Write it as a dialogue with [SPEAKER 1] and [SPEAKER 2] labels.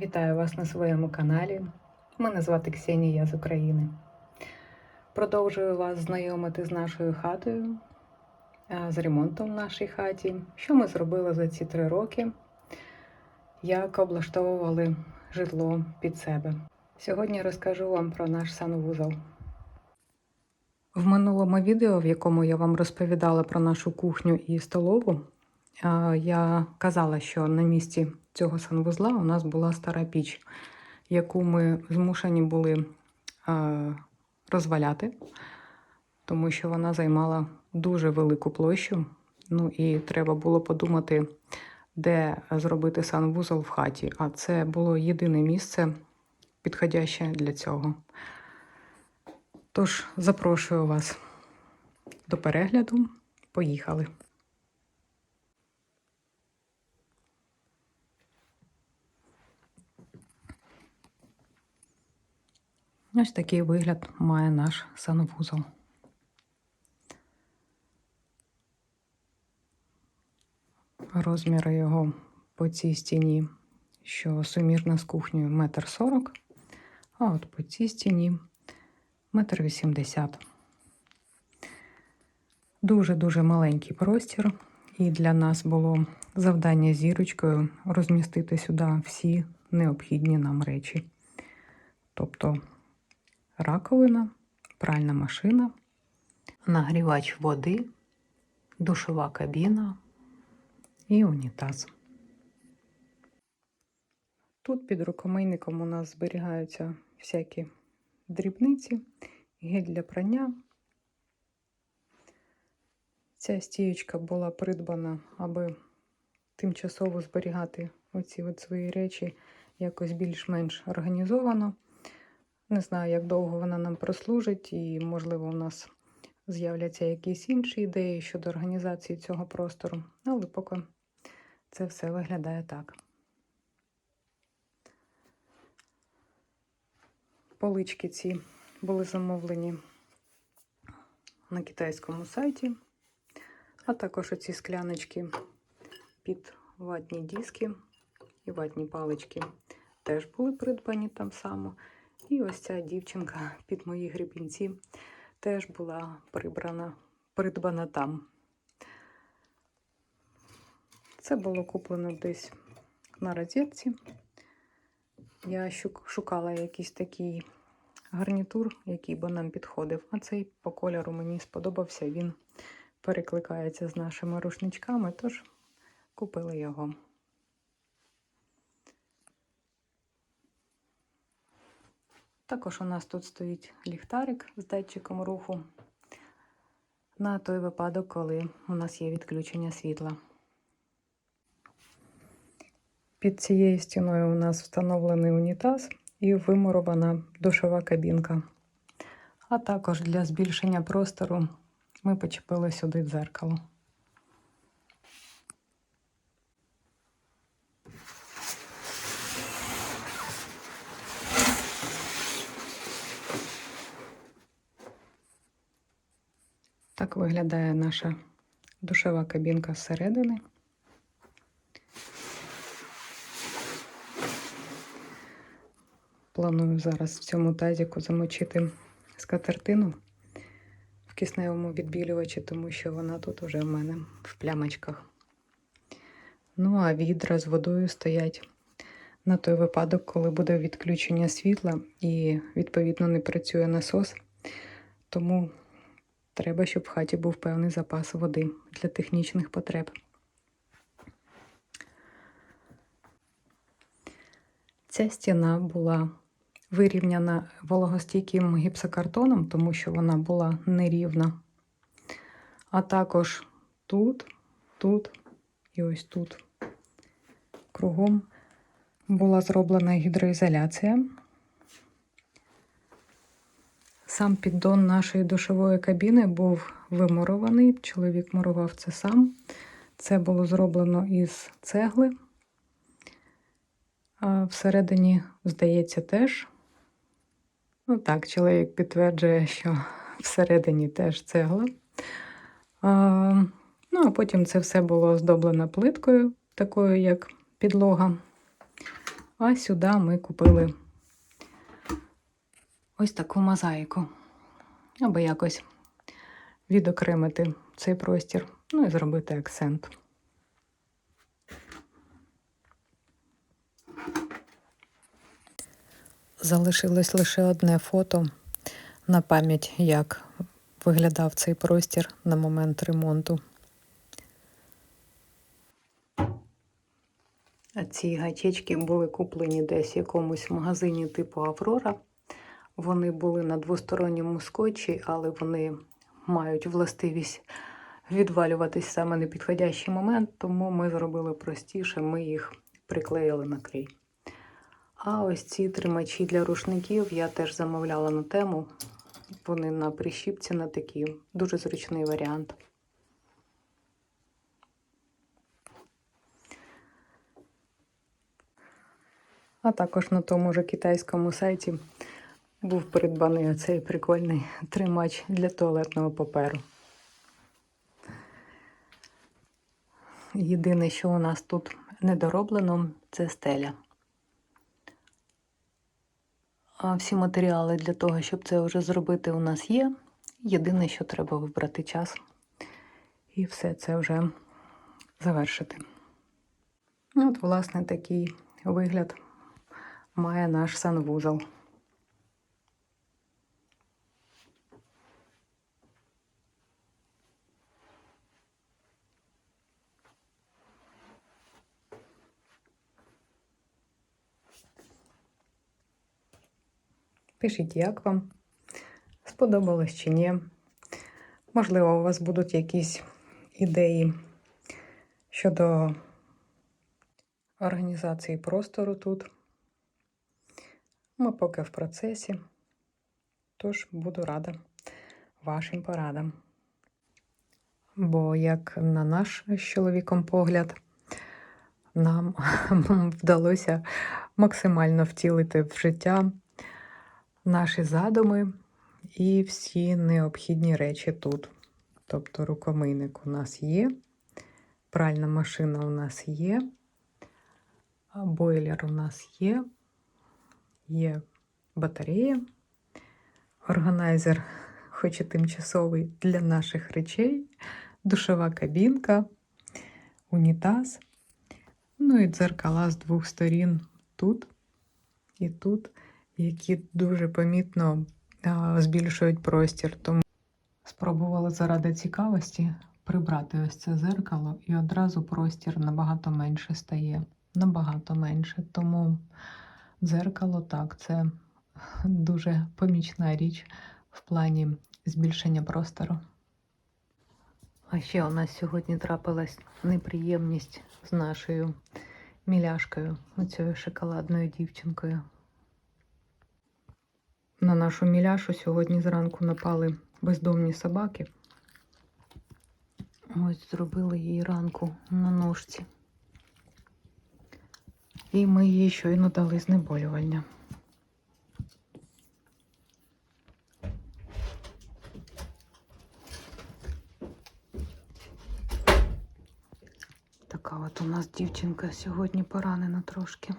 [SPEAKER 1] Вітаю вас на своєму каналі. Мене звати Ксенія, я з України. Продовжую вас знайомити з нашою хатою, е, з ремонтом в нашій хаті. Що ми зробили за ці три роки, як облаштовували житло під себе. Сьогодні розкажу вам про наш санвузол. В минулому відео, в якому я вам розповідала про нашу кухню і столову, е, я казала, що на місці цього санвузла у нас була стара піч, яку ми змушені були е, розваляти, тому що вона займала дуже велику площу. Ну і треба було подумати, де зробити санвузол в хаті. А це було єдине місце підходяще для цього. Тож запрошую вас до перегляду. Поїхали! Ось такий вигляд має наш санвузол. Розміри його по цій стіні, що сумірна з кухнею, метр сорок, а от по цій стіні метр вісімдесят. Дуже-дуже маленький простір, і для нас було завдання зірочкою розмістити сюди всі необхідні нам речі. Тобто раковина, пральна машина, нагрівач води, душова кабіна і унітаз. Тут під рукомийником у нас зберігаються всякі дрібниці, гель для прання. Ця стієчка була придбана, аби тимчасово зберігати оці от свої речі якось більш-менш організовано. Не знаю, як довго вона нам прослужить, і, можливо, у нас з'являться якісь інші ідеї щодо організації цього простору, але поки це все виглядає так. Полички ці були замовлені на китайському сайті, а також оці скляночки під ватні диски і ватні палички теж були придбані там само. І ось ця дівчинка під мої гребінці теж була прибрана, придбана там. Це було куплено десь на розетці. Я шукала якийсь такий гарнітур, який би нам підходив. А цей по кольору мені сподобався. Він перекликається з нашими рушничками, тож купили його. Також у нас тут стоїть ліхтарик з датчиком руху на той випадок, коли у нас є відключення світла. Під цією стіною у нас встановлений унітаз і вимурована душова кабінка. А також для збільшення простору ми почепили сюди дзеркало. Так виглядає наша душова кабінка зсередини. Планую зараз в цьому тазіку замочити скатертину в кисневому відбілювачі, тому що вона тут уже в мене в плямочках. Ну, а відра з водою стоять на той випадок, коли буде відключення світла і, відповідно, не працює насос. Тому Треба, щоб в хаті був певний запас води для технічних потреб. Ця стіна була вирівняна вологостійким гіпсокартоном, тому що вона була нерівна. А також тут, тут і ось тут кругом була зроблена гідроізоляція. Сам піддон нашої душової кабіни був вимурований. Чоловік мурував це сам. Це було зроблено із цегли. А всередині, здається, теж. Ну так, чоловік підтверджує, що всередині теж цегла. А, Ну, а потім це все було оздоблено плиткою, такою, як підлога. А сюди ми купили ось таку мозаїку, аби якось відокремити цей простір, ну і зробити акцент. Залишилось лише одне фото на пам'ять, як виглядав цей простір на момент ремонту. А ці гачечки були куплені десь в якомусь магазині типу Аврора. Вони були на двосторонньому скотчі, але вони мають властивість відвалюватись саме на підходящий момент, тому ми зробили простіше, ми їх приклеїли на клей. А ось ці тримачі для рушників я теж замовляла на тему. Вони на прищіпці на такі. Дуже зручний варіант. А також на тому ж китайському сайті був придбаний оцей прикольний тримач для туалетного паперу. Єдине, що у нас тут недороблено, це стеля. А всі матеріали для того, щоб це вже зробити, у нас є. Єдине, що треба вибрати час і все це вже завершити. От, власне, такий вигляд має наш санвузол. Пишіть, як вам сподобалось чи ні. Можливо, у вас будуть якісь ідеї щодо організації простору тут. Ми поки в процесі, тож буду рада вашим порадам. Бо, як на наш з чоловіком погляд, нам вдалося максимально втілити в життя наші задуми і всі необхідні речі тут. Тобто рукомийник у нас є, пральна машина у нас є, бойлер у нас є, є батарея, органайзер, хоч і тимчасовий для наших речей, душова кабінка, унітаз, ну і дзеркала з двох сторін тут і тут які дуже помітно збільшують простір. Тому спробувала заради цікавості прибрати ось це зеркало, і одразу простір набагато менше стає. Набагато менше. Тому дзеркало так, це дуже помічна річ в плані збільшення простору. А ще у нас сьогодні трапилась неприємність з нашою міляшкою, оцією шоколадною дівчинкою. На нашу міляшу сьогодні зранку напали бездомні собаки. Ось зробили їй ранку на ножці. І ми їй щойно дали знеболювання. Така от у нас дівчинка сьогодні поранена трошки.